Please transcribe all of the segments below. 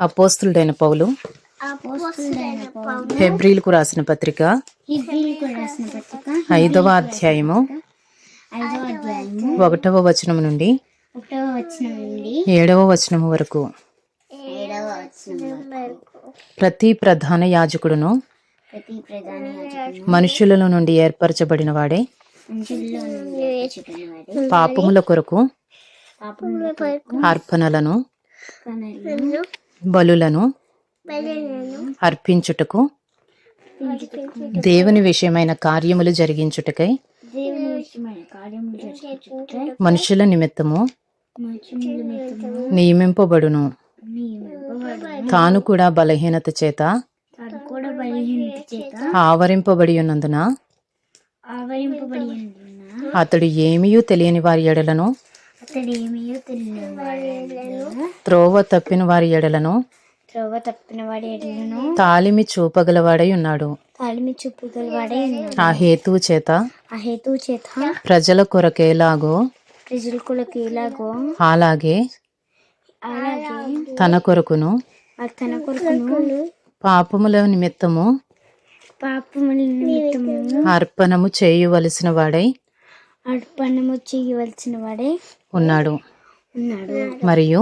అపోస్తులుడైన పౌలు. హెబ్రీలకు రాసిన పత్రిక. హిబ్రీలకు రాసిన పత్రిక. ఐదవ అధ్యాయము. ఒకటవ వచనం నుండి. ఏడవ వచనం వరకు. ప్రతి ప్రధాన యాజకుడును ప్రతి ప్రధాన యాజకుడు మనుషుల నుండి ఏర్పరచబడిన వాడే. మనుషుల్లో పాపముల కొరకు అర్పణలను బలులను అర్పించుటకు దేవుని విషయమైన కార్యములు జరిగించుటకై దేవుని విషయమైన కార్యములు జరిగించుటకై మనుషుల నిమిత్తము నియమింపబడును. తాను కూడా బలహీనత చేత తాను కూడా బలహీనత చేత ఆవరింపబడి ఉన్నందున అతడు ఏమీయూ తెలియని వారి ఎడలను త్రోవ తప్పిన వారి ఎడలను. త్రోవ తప్పిన వాడి ఎడలను. తాలిమి చూపగలవాడై ఉన్నాడు. తాళిమి చూపుగల వాడే ఉన్నాడు. ఆ హేతువు చేత. ఆ హేతు చేత ప్రజల కొరకేలాగో ప్రజలకు ఎలాగో అలాగే అలాగే తన కొరకును. తన కొరకును పాపముల నిమిత్తము పాపముల నిమిత్తము అర్పణము చేయవలసిన వాడై. అర్పణము చేయవలసిన వాడే ఉన్నాడు. ఉన్నాడు. మరియు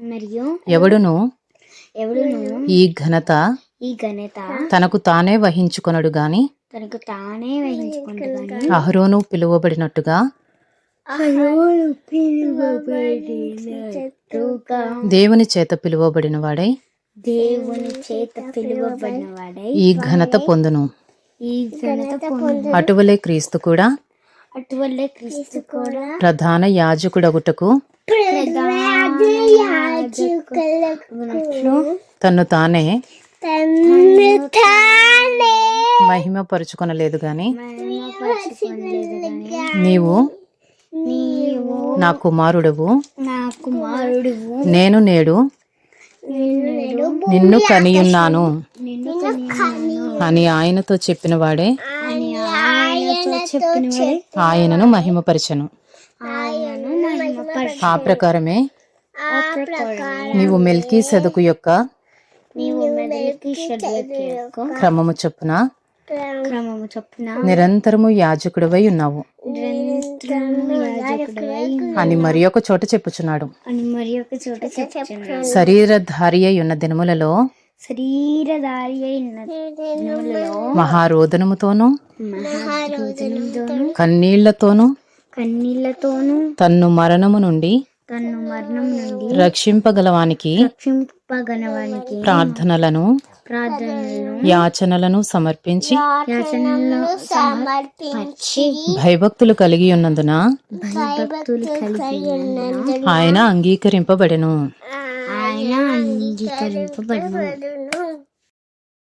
మరియు ఎవడును? ఎవడును? ఈ ఘనత ఈ ఘనత తనకు తానే వహించుకొనడు గాని తనకు తానే వహించుకుంటున్నాను అహరోను పిలువబడినట్టుగా దేవుని చేత పిలువబడిన వాడై దేవుని చేత పిలువబడిన వాడై ఈ ఘనత పొందును. ఈ ఘనత పొందు అటువలే క్రీస్తు కూడా అటువల్లే క్రీస్తు కూడా ప్రధాన యాజకుడగుటకు తన్ను తానే మహిమ పరుచుకొనలేదు గాని నీవు నా కుమారుడవు. నేను నేడు నేడు నిన్ను కనియున్నాను. నిన్ను కనియున్నాను. అని ఆయనతో చెప్పిన వాడే అని ఆయనతో చెప్పిన వాడే ఆయనను మహిమపరచను. ఆ ప్రకారమే నీవు మెల్కీ సెదకు యొక్క క్రమము చొప్పున క్రమము చొప్పున నిరంతరము యాజకుడివై ఉన్నావు. అని మరి ఒక చోట చెప్పుచున్నాడు. శరీరధారి అయి ఉన్న దినములలో మహారోదనముతోనూ కన్నీళ్ళతోనూ కన్నీళ్ళతోను తన్ను మరణము నుండి తను మరణం నుండి రక్షింపగలవానికి రక్షింపగలవానికి ప్రార్థనలను ప్రార్థనలను యాచనలను సమర్పించి యాచనలను సమర్పించి భయభక్తులు కలిగి ఉన్నందున భయభక్తులు కలిగి ఉన్నందున ఆయన అంగీకరింపబడెను. ఆయన అంగీకరింపబడను